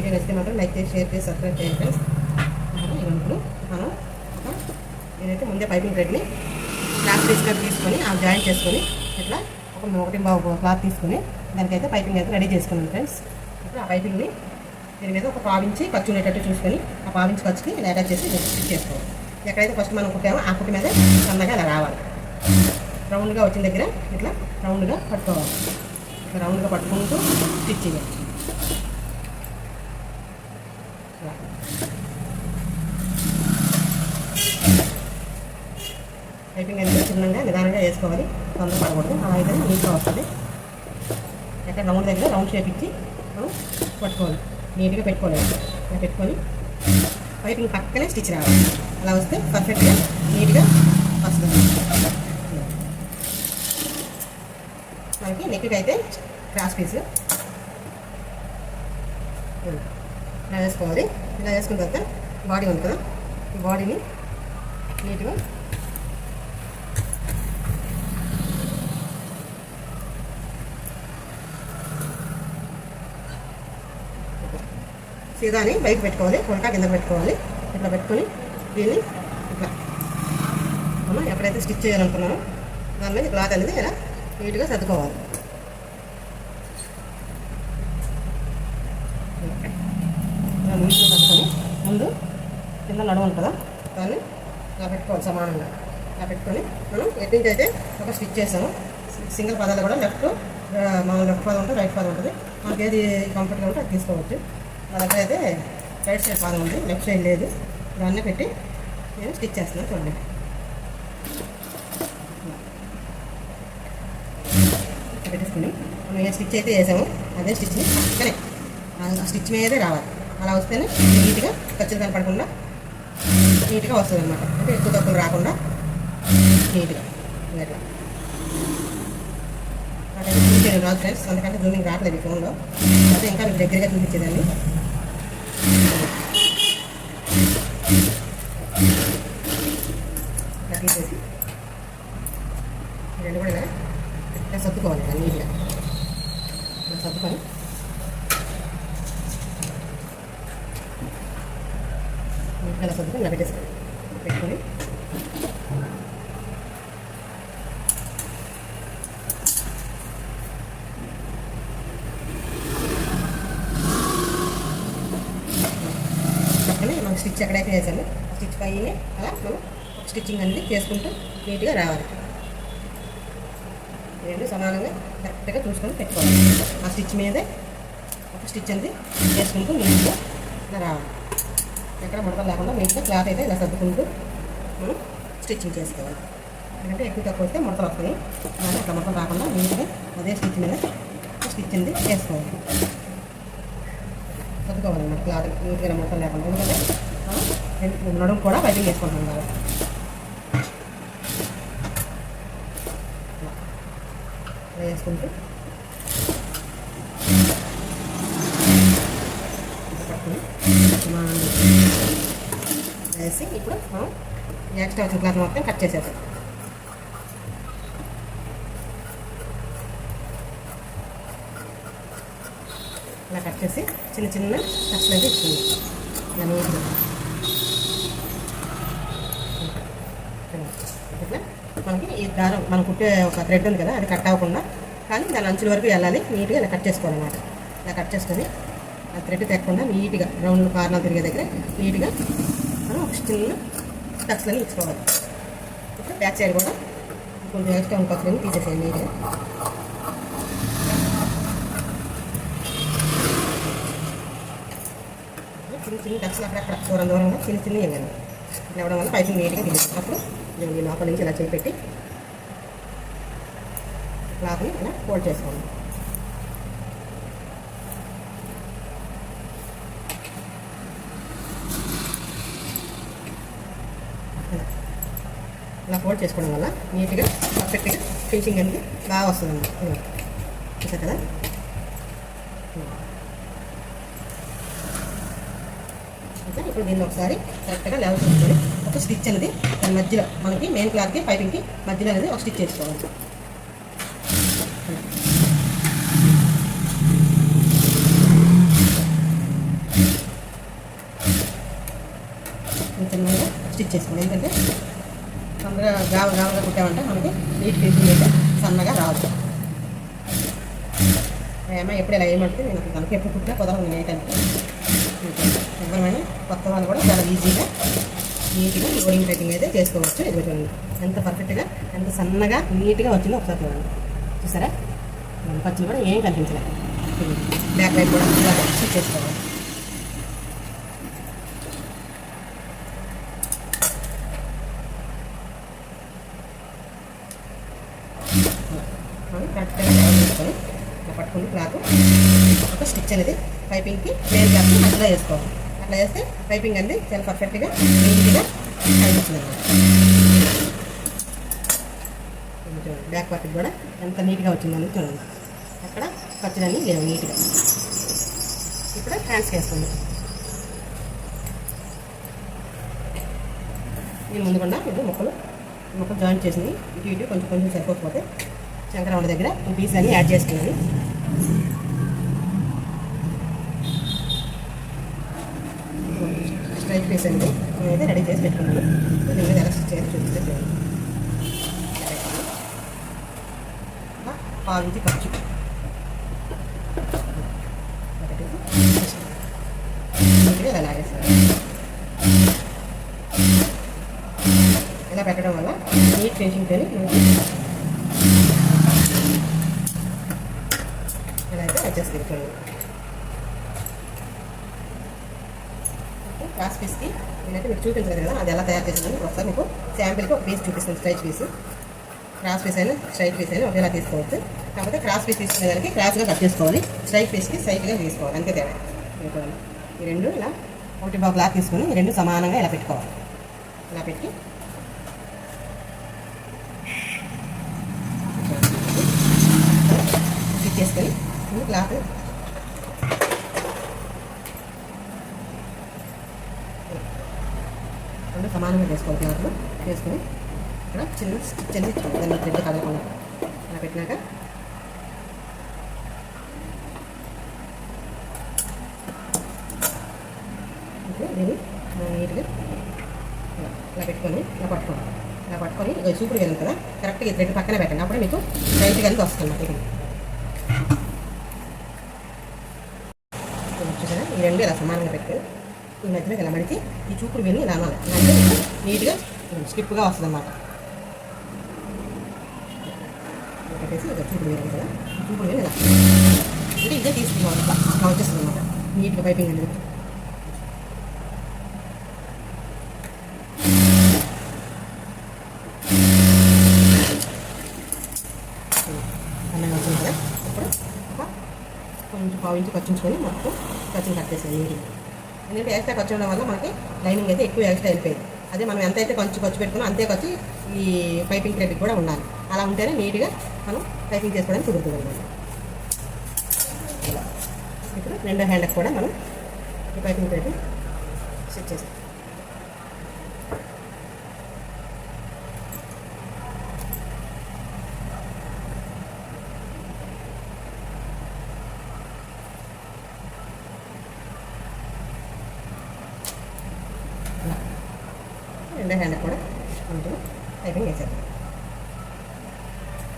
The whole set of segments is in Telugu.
వీడియో నచ్చితే మాత్రం లైక్ చేసి షేర్ చేసి సబ్స్క్రైబ్ చేయండి ఫ్రెండ్స్. ఇప్పుడు మనం నేనైతే ముందే పైపింగ్ థ్రెడ్ని క్లాత్ తీసుకొని తీసుకొని ఆ జాయిన్ చేసుకొని ఇట్లా ఒక ఒకటి బాబు క్లాత్ తీసుకొని దానికైతే పైపింగ్ అయితే రెడీ చేసుకున్నాను ఫ్రెండ్స్. ఇప్పుడు ఆ పైపింగ్ని దీని మీద ఒక పావించి ఖర్చు ఉండేటట్టు చూసుకొని ఆ పావించి ఖర్చుకి ఇలా అటాచ్ చేసి స్టిచ్ చేసుకోవాలి. ఎక్కడైతే ఫస్ట్ మనం కుట్టామో ఆ కుట్టి మీద సన్నగా ఇలా రావాలి. రౌండ్గా వచ్చిన దగ్గర ఇట్లా రౌండ్గా పట్టుకోవాలి. ఇట్లా రౌండ్గా పట్టుకుంటూ స్టిచ్ చేయాలి ఇలా. వైపింగ్ అనేది చిన్నగా నిదానంగా వేసుకోవాలి తొందర పడకూడదు. అలా అయితే నీట్గా వస్తుంది. ఎక్కడ రౌండ్ దగ్గర రౌండ్ షేప్ ఇచ్చి మనం పట్టుకోవాలి. నీట్గా పెట్టుకోవాలి. ఇలా పెట్టుకొని పైపింగ్ పక్కనే స్టిచ్ రావాలి. అలా వస్తే పర్ఫెక్ట్గా నీట్గా వస్తుంది. మనకి నెక్కి అయితే క్రాస్ పీస్. ఇలా వేసుకోవాలి ఇలా వేసుకున్న తర్వాత బాడీ ఉంది కదా? ఈ బాడీని నీట్గా సీదాని బయట పెట్టుకోవాలి ఉల్టా కింద పెట్టుకోవాలి. ఇట్లా పెట్టుకొని దీన్ని ఇట్లా. మనం ఎక్కడైతే స్టిచ్ చేయాలనుకున్నామో దాని మీద క్లాత్ అనేది ఇలా నీట్గా సర్దుకోవాలి. ఇలా నీట్గా సర్దుకొని ముందు కింద నడుము ఉంటుందా కదా దాన్ని ఇలా పెట్టుకోవాలి సమానంగా. ఇలా పెట్టుకొని మనం ఎటు నుంచి అయితే ఒక స్టిచ్ చేసాము సింగిల్ పదాలు కూడా లెఫ్ట్ మన లెఫ్ట్ పదం ఉంటుంది రైట్ పదం ఉంటుంది. మనకి ఏది కంఫర్ట్గా ఉంటే అది తీసుకోవచ్చు. నా దగ్గర అయితే రైట్ సైడ్ పాదం ఉంది లెఫ్ట్ సైడ్ లేదు. దాన్ని పెట్టి నేను స్టిచ్ చేస్తున్నాను చూడండి. పెట్టేసుకుని మనం ఏ స్టిచ్ అయితే వేసాము అదే స్టిచ్ని కానీ ఆ స్టిచ్ మీదే రావాలి. అలా వస్తేనే నీట్గా ఖర్చులు కనపడకుండా నీట్గా వస్తుంది అనమాట అంటే ఎక్కువ తక్కువ రాకుండా నీట్గా. ఇట్లా నాకైతే చూపించాను రాదు ఫ్రెండ్స్ అందుకంటే జూమింగ్ రావట్లేదు ఫోన్లో అదే ఇంకా మీకు దగ్గరగా చూపించేదాన్ని. రెండు కూడా ఇలా ఇలా సర్దుకోవాలి ఇలా నీట్గా ఇలా సర్దుకొని నీట్గా ఇలా సర్దుకొని ఇలా పెట్టేసుకోవాలి పెట్టుకొని పక్కనే మనం స్టిచ్ ఎక్కడైతే వేసాను స్టిచ్ పైన అలా మనం స్టిచ్చింగ్ అనేది చేసుకుంటూ నీట్గా రావాలి. రెండు సమానంగా కరెక్ట్గా చూసుకొని పెట్టుకోవాలి. ఆ స్టిచ్ మీదే ఒక స్టిచ్ అనేది చేసుకుంటూ నీట్గా ఇలా రావాలి. ఎక్కడ ముడతలు లేకుండా నీట్గా క్లాత్ అయితే ఇలా సర్దుకుంటూ మనం స్టిచ్చింగ్ చేసుకోవాలి. ఎందుకంటే ఎక్కువ తక్కువ వస్తే ముడతలు వస్తాయి. అలాగే అట్లా ముడతలు రాకుండా నీట్గా అదే స్టిచ్ మీద స్టిచ్ అనేది చేసుకోవాలి. సర్దుకోవాలన్నమాట క్లాత్. నీట్గా ముడతలు లేకుండా. ఎందుకంటే నడుము కూడా బయటకు వేసుకుంటాం కాబట్టి ఇలా వేసుకుంటూ వేసి ఇప్పుడు మనం ఈ ఎక్స్ట్రా వచ్చిన క్లాత్ మొత్తం కట్ చేసేస్తాం ఇలా కట్ చేసి చిన్న చిన్న కట్స్ అయితే ఇచ్చింది ఇలా నీట్గా ఇట్లా మనకి ఈ దారం మనం కుట్టే ఒక థ్రెడ్ ఉంది కదా అది కట్ అవ్వకుండా. కానీ దాని అంచుల వరకు వెళ్ళాలి నీట్గా ఇలా కట్ చేసుకోవాలన్నమాట. ఇలా కట్ చేసుకొని ఆ థ్రెడ్ తెక్కకుండా నీట్గా రౌండ్ కార్నర్ తిరిగే దగ్గర నీట్గా మనం ఒక చిన్న టక్స్లని ఇచ్చుకోవాలి. ఇప్పుడు బ్యాక్ సైడ్ కూడా కొంచెం ఎక్స్ట్రా ఇంకొకరిని తీసేసేయండి నీట్గా. చిన్న చిన్న టక్స్లు అక్కడక్కడ దూరం దూరంగా చిన్న చిన్న ఇవ్వండి ఇట్లా ఇవ్వడం వల్ల పైసలు నీట్గా దిగుతుంది అప్పుడు నేను లోపల నుంచి ఇలా చేపెట్టి క్లాత్ని ఇలా ఫోల్డ్ చేసుకోండి. ఇలా. ఫోల్డ్ చేసుకోవడం వల్ల నీట్గా పర్ఫెక్ట్గా ఫినిషింగ్ అనేది బాగా వస్తుంది చూసా కదా? ఇంకా ఇప్పుడు దీన్ని ఒకసారి కరెక్ట్గా లెవెల్ చేసుకొని ఒక స్టిచ్ అనేది దాని మధ్యలో మనకి మెయిన్ క్లాత్కి పైపింగ్కి మధ్యలో అనేది ఒక స్టిచ్ చేసుకోవాలి. స్టిచ్ చేసుకోండి. ఎందుకంటే తొందరగా గావ గావగా కుట్టామంటే మనకి నీట్ ఫినిషింగ్ అయితే సన్నగా రాదు. ఏమో ఎప్పుడు ఇలా ఏమంటే నేను తనకి ఎప్పుడు కుట్టినా కుదరదు నేను ఏంటంటే ఎవరైనా కొత్త వాళ్ళు కూడా చాలా ఈజీగా నీట్గా లోడింగ్ ప్యాకింగ్ అయితే చేసుకోవచ్చు. ఇది ఎంత పర్ఫెక్ట్గా ఎంత సన్నగా నీట్గా వచ్చిందో ఒకసారి చూడండి. చూసారా? ఖర్చులు కూడా ఏం కనిపించలేదు. బ్యాక్ లైట్ కూడా స్టిచ్ చేసుకోవాలి. మనం కరెక్ట్గా టైం పట్టుకుని క్లాత్ ఒక స్టిచ్ అనేది పైపింగ్కి ప్లేన్ క్లాత్ అట్లా వేసుకోవాలి. అట్లా చేస్తే పైపింగ్ అనేది చాలా పర్ఫెక్ట్గా నీట్గా కనిపిస్తుంది చూడండి బ్యాక్ పార్ట్ కూడా ఎంత నీట్గా వచ్చిందని చూడండి. అక్కడ ఖర్చులన్నీ లేవు నీట్గా. ఇప్పుడు హ్యాండ్స్కి వేస్తుంది నేను ముందుకుండా ఇప్పుడు మొక్కలు మొక్కలు జాయిన్ చేసింది ఇటు ఇటు కొంచెం కొంచెం సరిపోకపోతే శంకరవాడ దగ్గర ఈ పీస్ అన్ని యాడ్ చేసుకున్నాను. స్ట్రైట్ పీస్ అండి. నేనైతే రెడీ చేసి పెట్టుకున్నాను. ఎలా చేసి చూపిస్తే పావుకి ఖర్చు. ఇలా లాగేస్తాను. ఇలా పెట్టడం వల్ల నీట్ ఫినిషింగ్ తోని అయితే అడ్జస్ట్ చేసుకోండి క్రాస్ పీస్కి నేనైతే మీకు చూపించలేదు కదా అది ఎలా తయారు చేసిందని ఒకసారి మీకు శాంపిల్కి ఒక పీస్ చూపిస్తాను స్ట్రైట్ పీస్ క్రాస్ పీస్ అయినా స్ట్రైట్ పీస్ అయినా ఒకేలా తీసుకోవచ్చు. కాకపోతే క్రాస్ పీస్ తీసుకునే దానికి క్రాస్గా కట్ చేసుకోవాలి. స్ట్రైట్ పీస్కి స్ట్రైట్గా తీసుకోవాలి అంతే తేడా. ఈ రెండు ఇలా ఒకటి బాగా బ్లాక్ తీసుకొని ఈ రెండు సమానంగా ఇలా పెట్టుకోవాలి. ఇలా పెట్టి స్టిచ్ చేసుకొని ఈ క్లాత్ రెండు సమానంగా వేసుకోవాలి క్లాత్లో వేసుకొని ఇక్కడ చిన్న స్టిచ్ అనేది దాన్ని థ్రెడ్ కలగకుండా ఇలా పెట్టినాక ఇప్పుడు దీన్ని నీట్గా ఇలా పెట్టుకొని ఇలా పట్టుకోండి ఇలా పట్టుకొని ఇక చూపుడు కదా కరెక్ట్గా రెండు థ్రెడ్ పక్కన పెట్టండి అప్పుడే మీకు రైట్గా అనేది వస్తుంది అన్నమాట చూసారా ఈ రెండు ఇలా సమానంగా పెట్టుకొని ఈ మధ్యలో ఇలా మడితే ఈ చూపుడు విని ఇలా అనాలి. నీట్గా స్టిప్గా వస్తుంది అన్నమాట పెట్టేసి ఇక చూపుడు వెళ్ళి కదా. చూపుడు వెళ్ళి ఇలా. అంటే ఇదే తీసుకున్నాం. ఇట్లా. ఇలా వచ్చేస్తుంది అన్నమాట నీట్గా పైపింగ్ అనేది అన్నగా వచ్చింది కదా ఇప్పుడు ఒక కొంచెం పావు ఇంచు పచ్చించుకొని మొత్తం ఖర్చుని కట్టేసాయి నీటి ఎందుకంటే ఎక్స్ట్రా ఖర్చు ఉండడం వల్ల మనకి లైనింగ్ అయితే ఎక్కువ ఎక్స్ట్రా వెళ్ళిపోయింది అదే మనం ఎంత అయితే ఖర్చు ఖర్చు పెట్టుకున్నా అంతే ఖర్చు ఈ పైపింగ్ థ్రెడ్ కూడా ఉండాలి. అలా ఉంటేనే నీట్గా మనం పైపింగ్ చేసుకోవడానికి కుదురుతుంది అనమాట ఇప్పుడు రెండో హ్యాండ్కి కూడా మనం ఈ పైపింగ్ థ్రెడ్ సెట్ చేస్తాం. రెండో హ్యాండ్ కూడా కొంచెం టైపింగ్ వేసేద్దాం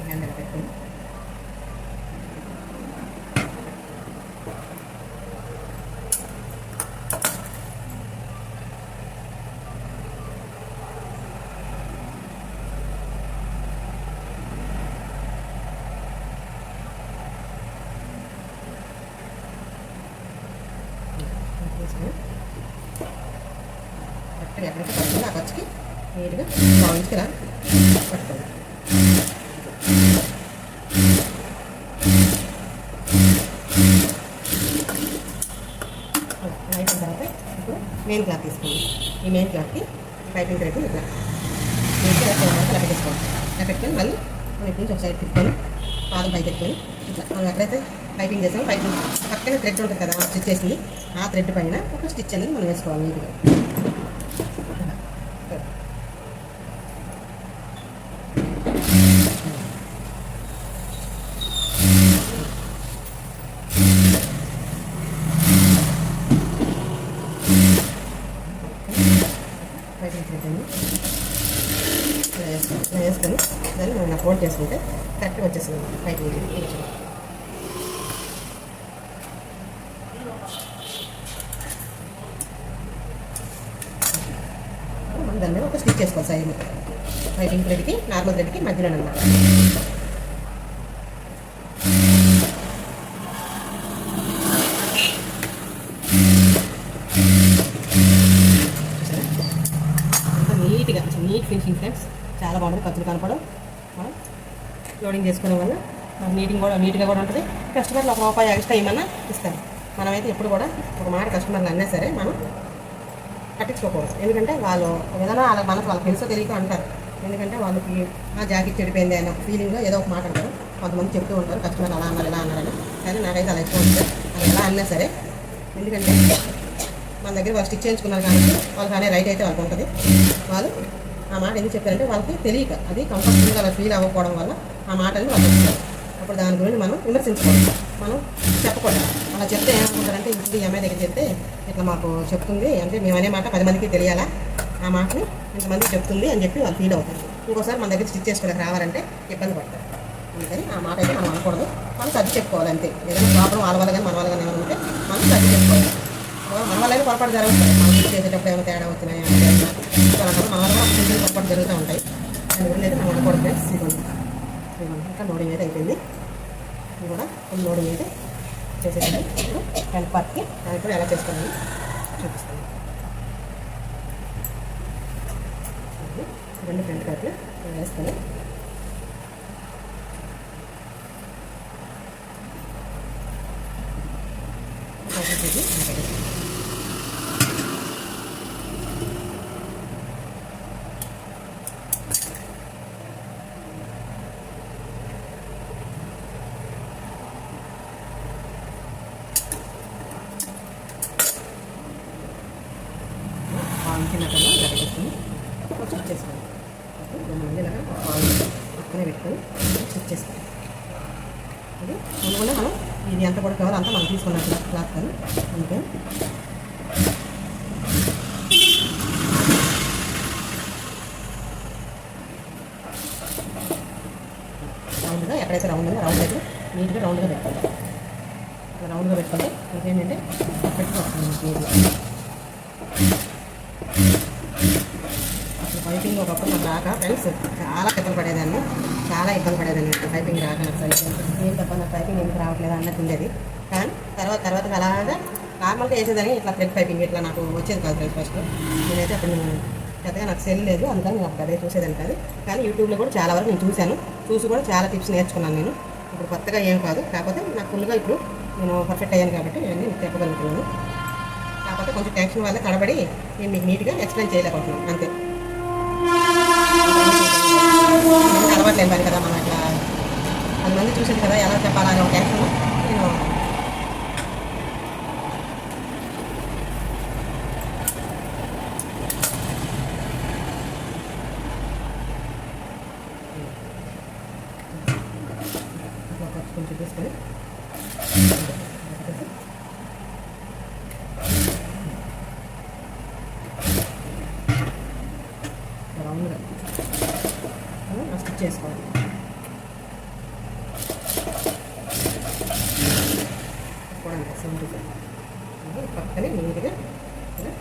హ్యాండ్ అలా పెట్టుకుని వేసుకుని కరెక్ట్గా ఎక్కడికి పడుతుంది ఆ ఖర్చుకి నీట్గా బాగుంది ఇలా పట్టుకోండి అయిపోయిన తర్వాత ఇప్పుడు మెయిన్ క్లాత్ తీసుకోండి. ఈ మెయిన్ క్లాత్కి పైపింగ్ థ్రెడ్ ఇట్లా. నీట్గా ఇలా పెట్టేసుకోండి ఇలా పెట్టుకొని మళ్ళీ మనం ఇటు నుంచి ఒక సైడ్ తిప్పుకొని పాదం పైకి ఎత్తుకొని ఇట్లా. మనం ఎక్కడైతే పైపింగ్ చేసాము పైపింగ్ పక్కన థ్రెడ్ ఉంటుంది కదా స్టిచ్ చేసింది. ఆ థ్రెడ్ పైన ఒక స్టిచ్ అనేది మనం వేసుకోవాలి నీట్గా పైపింగ్ పెట్టండి ఇలా వేసుకొని ఇలా వేసుకొని దాన్ని చేసుకుంటే కరెక్ట్గా వచ్చేస్తుంది ఫైవ్ కేజీ దాని మీద ఒక స్టిచ్ చేసుకోవాలి సైడ్ పైపింగ్ థ్రెడ్కి నార్మల్ థ్రెడ్కి మధ్యలో అనమాట అంత నీట్గా నీట్ ఫినిషింగ్ ఫ్రెండ్స్ చాలా బాగుంటుంది. ఖర్చులు కనపడం మనం లోడింగ్ చేసుకునే వల్ల నీటింగ్ కూడా నీట్గా కూడా ఉంటుంది. కస్టమర్లు ఒక రూపాయి ఎక్స్ట్రా ఏమన్నా ఇస్తారు మనమైతే ఎప్పుడు కూడా ఒక మాట కస్టమర్లు అన్నా సరే మనం పట్టించుకోకూడదు. ఎందుకంటే వాళ్ళు ఏదైనా వాళ్ళ మనకు వాళ్ళకి తెలుసో తెలియక అంటారు. ఎందుకంటే వాళ్ళకి ఆ జాకెట్ చెడిపోయింది అయినా ఫీలింగ్లో ఏదో ఒక మాట అంటారు. కొంతమంది చెప్తూ ఉంటారు కస్టమర్ అలా అన్నారు ఇలా అన్నారని. కానీ నాకైతే అలా ఎక్కువ ఉంటుంది అది ఎలా అన్నా సరే ఎందుకంటే మన దగ్గర వాళ్ళు స్టిచ్ చేయించుకున్నారు కాబట్టి వాళ్ళకి అనే రైట్ అయితే వాళ్ళకి ఉంటుంది వాళ్ళు ఆ మాట ఎందుకు చెప్పారంటే వాళ్ళకి తెలియక అది కంఫర్టబుల్గా అలా ఫీల్ అవ్వకపోవడం వల్ల ఆ మాటని వాళ్ళు చెప్తారు. అప్పుడు దాని గురించి మనం విమర్శించుకోవాలి. మనం చెప్పకూడదు. అలా చెప్తే ఏమనుకుంటారంటే ఇప్పుడు అమ్మాయి దగ్గర చెప్తే ఇట్లా మాకు చెప్తుంది అంటే మేము అనే మాట పది మందికి తెలియాలా? ఆ మాటని ఇంతమందికి చెప్తుంది అని చెప్పి వాళ్ళు ఫీల్ అవుతారు. ఇంకోసారి మన దగ్గర స్టిచ్ చేసుకోవడానికి రావాలంటే ఇబ్బంది పడతారు. అందుకని ఆ మాట అయితే మనం అనకూడదు. మనం సర్ది చెప్పుకోవాలి అంతే. ఏదైనా ప్రాబ్లం వాళ్ళ వల్ల కానీ మన వల్ల కానీ ఏమైనా ఉంటే మనం సర్ది చెప్పుకోవాలి. మన వల్ల పొరపాటు జరుగుతుంది. మనం స్టిచ్ చేసేటప్పుడు ఏమైనా తేడా వచ్చినాయి మన వల్ల పొరపాటు జరుగుతూ ఉంటాయి. దాని గురించి అయితే మనం అనకూడదు ఫ్రెండ్స్ ఇంకా లోడింగ్ అయితే అయిపోయింది ఇది కూడా ఫుల్ లోడింగ్ అయితే చేసేసాను ఇప్పుడు ఫ్రంట్ పార్ట్కి అది కూడా ఎలా చేసుకోవాలి చూపిస్తాను ఇది రెండు ఫ్రంట్ పార్ట్లు వేసుకొని ఇది పాలు చిన్నకన్నా ఇలా పెట్టేసుకుని స్టిచ్ చేసుకోండి మనం ఇలాగా పాలు పక్కనే పెట్టుకొని చెక్ చేసుకోండి. అది అందువల్ల మనం ఇది ఎంత కూడా కావాలో అంతా మనం తీసుకున్నాం క్లాత్ కానీ అందుకే రౌండ్గా ఎక్కడైతే రౌండ్ ఉందో రౌండ్ అయితే నీట్గా రౌండ్గా పెట్టుకోండి. రౌండ్గా పెట్టుకుంటే ఇంకేంటంటే పర్ఫెక్ట్గా వస్తుంది. నీట్గా అసలు నాకు రాక ఫ్రెండ్స్ చాలా ఇబ్బంది పడేదాన్ని. చాలా ఇబ్బంది పడేదాన్ని. టైపింగ్ పైపింగ్ రాక ఏం తప్ప నాకు పైపింగ్ ఎందుకు రావట్లేదు అన్నట్టు ఉండేది. కానీ తర్వాత తర్వాత అలాగా నార్మల్గా వేసేదాన్ని ఇట్లా ఫ్రెండ్ టైపింగ్ ఇట్లా నాకు వచ్చేది కాదు ఫ్రెండ్స్ ఫస్ట్ నేనైతే అప్పుడు పెద్దగా నాకు సెల్ లేదు. అందుకని నేను అప్పుడు అదే చూసేదాన్ని కాదు. కానీ యూట్యూబ్లో కూడా చాలా వరకు నేను చూశాను. చూసి కూడా చాలా టిప్స్ నేర్చుకున్నాను నేను. ఇప్పుడు కొత్తగా ఏం కాదు. కాకపోతే నాకు ఫుల్గా ఇప్పుడు నేను పర్ఫెక్ట్ అయ్యాను కాబట్టి ఇవన్నీ చెప్పగలుగుతున్నాను. కాకపోతే కొంచెం టెన్షన్ వల్ల తడబడి నేను మీకు నీట్గా ఎక్స్ప్లెయిన్ చేయలేకపోతున్నాను. అంతే. అలవాట్లేదు పని కదా మనం అట్లా. పది మంది చూసేది కదా ఎలా చెప్పాలని ఒక టెన్షన్ నేను ఇట్లా ఖర్చు కొంచెం తీసుకొని రౌండ్గా స్టిచ్ చేసుకోవాలి కూడా సేమ్ డిజైన్ అది పక్కనే నీట్గా ఇలా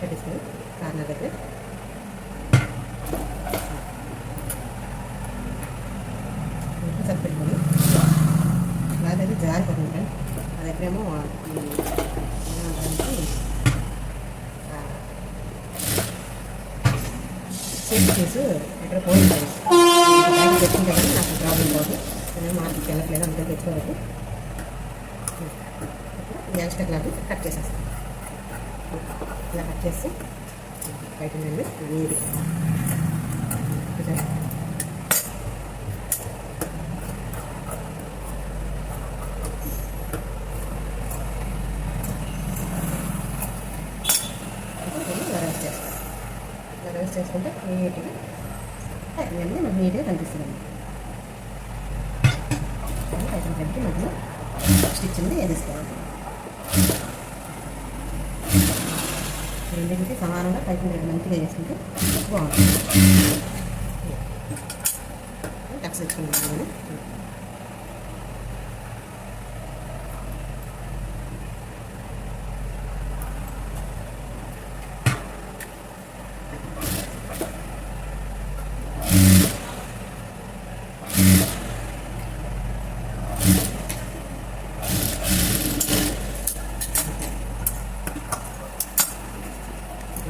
పెట్టేసుకొని కార్నర్ దగ్గర సరి పెట్టుకొని అదే జారిపోతుంది ఫ్రెండ్ నా దగ్గరేమో ఈ ఏమంటారంటే, ఆ, సేఫ్ చేసి ఎక్కడ పోయింది బయట తెచ్చుకుంటే కానీ నాకు ప్రాబ్లం కాదు నేను మార్కెట్కి వెళ్ళట్లేదు అంతే తెచ్చుకోవద్దు ఈ ఎక్స్ట్రా క్లాత్ కట్ చేసేస్తాను ఇలా కట్ చేసి బయట నుండి నీట్గా కొంచెం ఇప్పుడు దీన్ని ఇలా రోస్ట్ చేస్తాను ఇలా రోస్ట్ చేసుకుంటే నీట్గా ప్యాకింగ్ అనేది మనకు నీట్గా కనిపిస్తుంది ప్యాకింగ్ పెట్టి మధ్యలో స్టిచ్ అనేది వేసుకోవాలి రెండింటికి సమానంగా పైపింగ్ రేట్ మంచిగా చేసుకుంటే బాగుంటుంది. టక్స్ తెచ్చుకున్నాను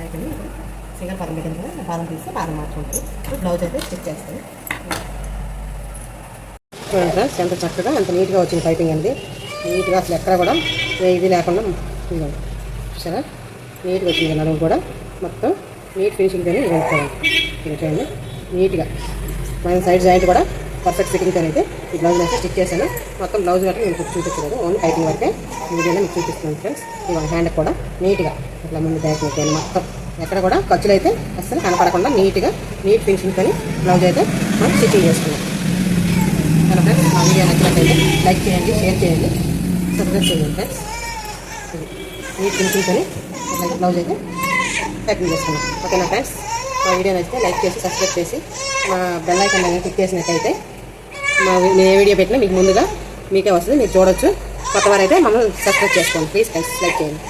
అయిపోయింది ఇప్పుడు సింగల్ పాదం పెట్టింది కదా బాదం తీసి బాదం మార్చుకుంటుంది ఇప్పుడు బ్లౌజ్ అయితే స్టిచ్ చేస్తాను. చూడండి ఫ్రెండ్స్ ఎంత చక్కగా ఎంత నీట్గా వచ్చింది పైపింగ్ అనేది. నీట్గా అసలు ఎక్కడ కూడా ఇది లేకుండా ఇవ్వండి సరే నీట్గా వచ్చింది నడుము కూడా. మొత్తం నీట్ ఫినిషింగ్తో ఇది ఇది చూడండి నీట్గా. మన సైడ్ జాయింట్ కూడా పర్ఫెక్ట్ ఫిట్టింగ్తో అయితే ఈ బ్లౌజ్ అయితే స్టిచ్ చేశాను. మొత్తం బ్లౌజ్ వరకు నేను చూపించలేదు. ఓన్లీ పైపింగ్ వరకే. ఈ వీడియోలో మీకు చూపిస్తున్నాను ఫ్రెండ్స్. ఈ హ్యాండ్ కూడా నీట్గా. ఇట్లా ముందు బ్యాక్ మొత్తం ఎక్కడ కూడా ఖర్చులు అయితే అస్సలు కనపడకుండా నీట్గా నీట్ ఫినిషింగ్తో బ్లౌజ్ అయితే మనం స్టిచ్చింగ్ చేసుకున్నాం మన ఫ్రెండ్స్ మా వీడియో నచ్చినట్లయితే లైక్ చేయండి షేర్ చేయండి సబ్స్క్రైబ్ చేయండి ఫ్రెండ్స్. నీట్ ఫినిషింగ్తో ఇట్లా బ్లౌజ్ అయితే ప్యాకింగ్ చేసుకున్నాం ఓకేనా ఫ్రెండ్స్? మా వీడియో నచ్చితే లైక్ చేసి సబ్స్క్రైబ్ చేసి మా బెల్ ఐకన్ అనేది క్లిక్ చేసినట్టయితే మా నేను ఏ వీడియో పెట్టినా మీకు ముందుగా మీకే వస్తుంది మీరు చూడొచ్చు. కొత్తవారైతే మమ్మల్ని సబ్స్క్రైబ్ చేసుకోండి. ప్లీజ్ ఫ్రెండ్స్ లైక్ చేయండి.